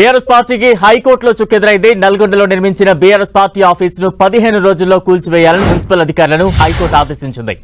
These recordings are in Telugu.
బీఆర్ఎస్ పార్టీకి హైకోర్టులో చుక్కెదురైంది. నల్గొండలో నిర్మించిన బీఆర్ఎస్ పార్టీ ఆఫీసును పదిహేను రోజుల్లో కూల్చివేయాలని మున్సిపల్ అధికారులను హైకోర్టు ఆదేశించింది.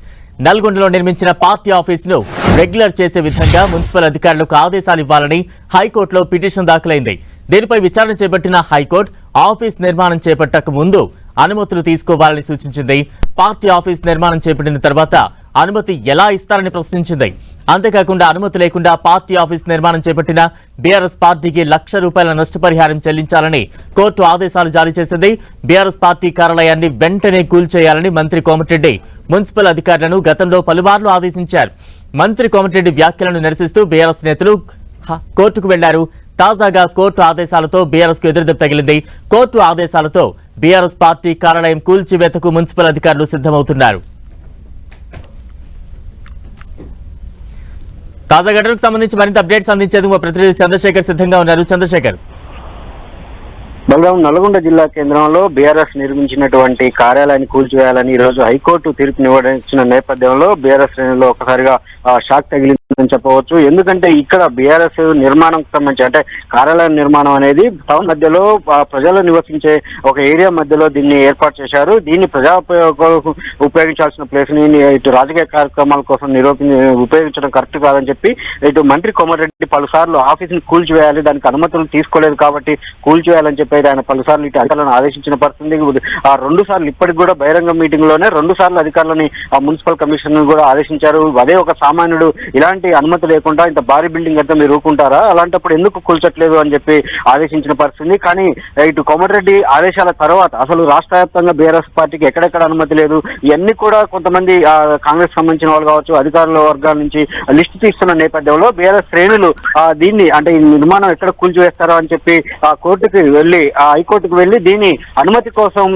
నల్గొండలో నిర్మించిన పార్టీ ఆఫీసును రెగ్యులర్ చేసే విధంగా మున్సిపల్ అధికారులకు ఆదేశాలు ఇవ్వాలని హైకోర్టులో పిటిషన్ దాఖలైంది. దీనిపై విచారణ చేపట్టిన హైకోర్టు ఆఫీస్ నిర్మాణం చేపట్టక ముందు అనుమతులు తీసుకోవాలని సూచించింది. పార్టీ ఆఫీస్ నిర్మాణం చేపట్టిన తర్వాత అనుమతి ఎలా ఇస్తారని ప్రశ్నించింది. అంతేకాకుండా అనుమతి లేకుండా పార్టీ ఆఫీస్ నిర్మాణం చేపట్టిన బీఆర్ఎస్ పార్టీకి లక్ష రూపాయల నష్టపరిహారం చెల్లించాలని కోర్టు ఆదేశాలు జారీ చేసింది. బీఆర్ఎస్ పార్టీ కార్యాలయాన్ని వెంటనే కూల్చేయాలని మంత్రి కోమటిరెడ్డి మున్సిపల్ అధికారులను గతంలో పలుమార్లు ఆదేశించారు. మంత్రి కోమటిరెడ్డి వ్యాఖ్యలను నిరసిస్తూ బీఆర్ఎస్ నేతలు కోర్టుకు వెళ్ళారు. తాజాగా కోర్టు ఆదేశాలతో బీఆర్ఎస్కు ఎదురుదెబ్బ తగిలింది. కోర్టు ఆదేశాలతో బీఆర్ఎస్ పార్టీ కార్యాలయం కూల్చివేతకు మున్సిపల్ అధికారులు సిద్ధమవుతున్నారు. తాజా ఘటనకు సంబంధించి మరింత అప్డేట్స్ అందించేందుకు మా ప్రతినిధి చంద్రశేఖర్ సిద్ధంగా ఉన్నారు. చంద్రశేఖర్ బలరాం నల్గొండ జిల్లా కేంద్రంలో బీఆర్ఎస్ నిర్మించినటువంటి కార్యాలయాన్ని కూల్చివేయాలని ఈ రోజు హైకోర్టు తీర్పునివ్వడించిన నేపథ్యంలో బీఆర్ఎస్ శ్రేణుల్లో ఒకసారిగా షాక్ తగిలిందని చెప్పవచ్చు. ఎందుకంటే ఇక్కడ బీఆర్ఎస్ నిర్మాణం సంబంధించి అంటే కార్యాలయం నిర్మాణం అనేది టౌన్ మధ్యలో ప్రజలు నివసించే ఒక ఏరియా మధ్యలో దీన్ని ఏర్పాటు చేశారు. దీన్ని ప్రజా ఉపయోగించాల్సిన ప్లేస్ని ఇటు రాజకీయ కార్యక్రమాల కోసం నిరూపి ఉపయోగించడం కరెక్ట్ కాదని చెప్పి ఇటు మంత్రి కోమటిరెడ్డి పలుసార్లు ఆఫీసుని కూల్చివేయాలి దానికి అనుమతులు తీసుకోలేదు కాబట్టి కూల్చివేయాలని చెప్పి ఆయన పలుసార్లు ఇటు అధికారులను ఆదేశించిన పరిస్థితి ఆ రెండు సార్లు ఇప్పటికి కూడా బహిరంగ మీటింగ్లోనే రెండు సార్లు అధికారులని ఆ మున్సిపల్ కమిషనర్ కూడా ఆదేశించారు. అదే ఒక సామాన్యుడు ఇలాంటి అనుమతి లేకుండా ఇంత భారీ బిల్డింగ్ అయితే మీరు ఊరుకుంటారా? అలాంటప్పుడు ఎందుకు కూల్చట్లేదు అని చెప్పి ఆదేశించిన పరిస్థితి కానీ ఇటు కోమటిరెడ్డి ఆదేశాల తర్వాత అసలు రాష్ట్ర వ్యాప్తంగా బీఆర్ఎస్ పార్టీకి ఎక్కడెక్కడ అనుమతి లేదు. ఇవన్నీ కూడా కొంతమంది ఆ, కాంగ్రెస్ సంబంధించిన వాళ్ళు కావచ్చు అధికారుల వర్గాల నుంచి లిస్టు తీస్తున్న నేపథ్యంలో బీఆర్ఎస్ శ్రేణులు దీన్ని అంటే ఈ నిర్మాణం ఎక్కడ కూల్చివేస్తారో అని చెప్పి ఆ కోర్టుకి వెళ్ళి హైకోర్టుకు వెళ్ళి దీన్ని అనుమతి కోసం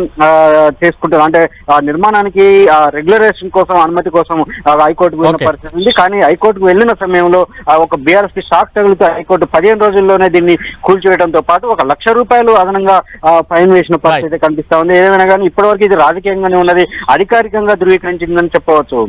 చేసుకుంటారు అంటే ఆ నిర్మాణానికి ఆ రెగ్యులరేషన్ కోసం అనుమతి కోసం హైకోర్టుకు వెళ్ళిన. పరిస్థితి ఉంది. కానీ హైకోర్టుకు వెళ్ళిన సమయంలో ఒక బీఆర్ఎస్కి షాక్ తగులుతూ హైకోర్టు పదిహేను రోజుల్లోనే దీన్ని కూల్చివేయడంతో పాటు ఒక లక్ష రూపాయలు అదనంగా ఫైన్ వేసిన పరిస్థితి కనిపిస్తా ఉంది. ఏమైనా కానీ ఇప్పటివరకు ఇది రాజకీయంగానే ఉన్నది అధికారికంగా ధృవీకరించిందని చెప్పవచ్చు.